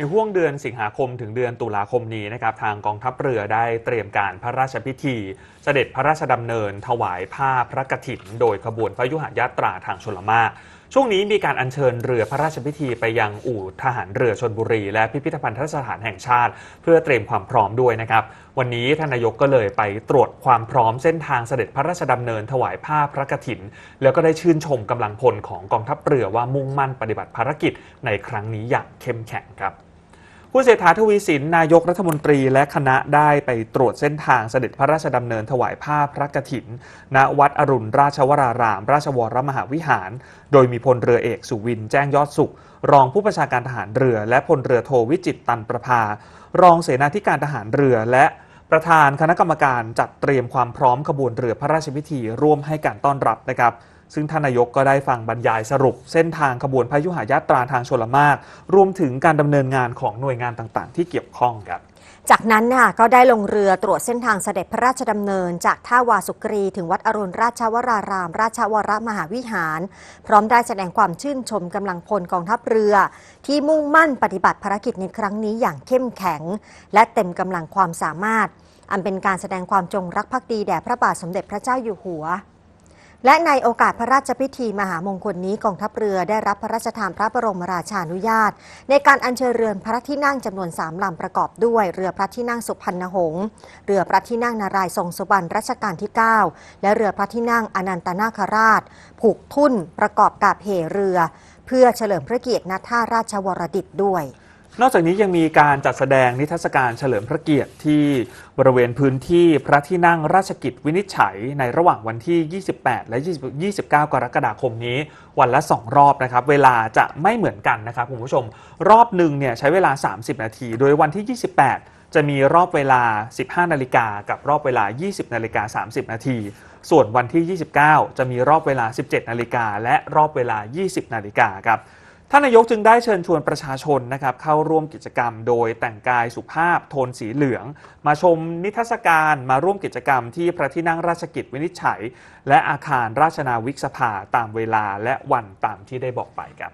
ในห่วงเดือนสิงหาคมถึงเดือนตุลาคมนี้นะครับทางกองทัพเรือได้เตรียมการพระราชพิธี เสด็จพระราชดำเนิน ถวายผ้าพระกฐิน โดยขบวนพระยุหยาตราทางชลมาช่วงนี้มีการอัญเชิญเรือพระราชพิธีไปยังอู่ทหารเรือชนบุรี และพิพิธภัณฑสถานแห่งชาติ เพื่อเตรียมความพร้อมด้วยนะครับ วันนี้ทานนายกก็เลยไปตรวจความพร้อมเส้นทางเสด็จพระราชดำเนินถวายผ้าพระกฐิน แล้วก็ได้ชื่นชมกำลังพลของกองทัพเรือว่ามุ่งมั่นปฏิบัติภารกิจในครั้งนี้อย่างเข้มแข็งครับ คุณเศรษฐาทวีสินนายกรัฐมนตรีและคณะได้ไปตรวจเส้นทางเสด็จพระราชดำเนินถวายผ้าพระกฐิน ณวัดอรุณราชวราราม ราชวรมหาวิหาร โดยมีพลเรือเอกสุวินแจ้งยอดสุข รองผู้บัญชาการทหารเรือ และพลเรือโทวิจิตตันประภา รองเสนาธิการทหารเรือและประธานคณะกรรมการจัดเตรียมความพร้อมขบวนเรือพระราชพิธีร่วมให้การต้อนรับนะครับ ซึ่งท่านนายกก็ได้ฟังบรรยายสรุป เส้นทางขบวนพายุหายาตราทางชลมารรวมถึงการดำเนินงานของหน่วยงานต่างๆ ที่เกี่ยวข้องครับจากนั้นค่ะก็ได้ลงเรือตรวจเส้นทางเสด็จพระราชดำเนิน จากท่าวาสุกรี ถึงวัดอรุณราชวราราม ราชวรมหาวิหาร พร้อมได้แสดงความชื่นชมกำลังพลกองทัพเรือ ที่มุ่งมั่นปฏิบัติภารกิจในครั้งนี้อย่างเข้มแข็ง และเต็มกำลังความสามารถ อันเป็นการแสดงความจงรักภักดีแด่พระบาทสมเด็จพระเจ้าอยู่หัว และในโอกาสพระราชพิธีมหามงคลนี้กองทัพเรือได้รับพระราชทานพระบรมราชานุญาต ในการอัญเชิญเรือพระที่นั่งจำนวนสามลำประกอบด้วยเรือพระที่นั่งสุพรรณหงษ์เรือพระที่นั่งนารายทรงสุบรรณรัชกาลที่ 9 และเรือพระที่นั่งอนันตนาคราช ผูกทุ่นประกอบกับเหเรือ เพื่อเฉลิมพระเกียรติณท่าราชวรดิตด้วย นอกจากนี้ยังมีการจัดแสดงนิทรรศการเฉลิมพระเกียรติที่บริเวณพื้นที่พระที่นั่งราชกิจวินิจฉัยในระหว่างวันที่ 28 และ 29 กรกฎาคมนี้ วันละ 2 รอบนะครับ เวลาจะไม่เหมือนกันนะครับคุณผู้ชม รอบหนึ่งเนี่ยใช้เวลา 30 นาที โดยวันที่ 28 จะมีรอบเวลา 15 นาฬิกากับรอบเวลา 20 นาฬิกา 30 นาที ส่วนวันที่ 29 จะมีรอบเวลา 17 นาฬิกาและรอบเวลา 20 นาฬิกาครับ ท่านนายกจึงได้เชิญชวนประชาชนนะครับเข้าร่วมกิจกรรมโดยแต่งกายสุภาพโทนสีเหลือง มาชมนิทรรศการมาร่วมกิจกรรมที่พระที่นั่งราชกิจวินิจฉัย และอาคารราชนาวิกสภาตามเวลาและวันตามที่ได้บอกไปครับ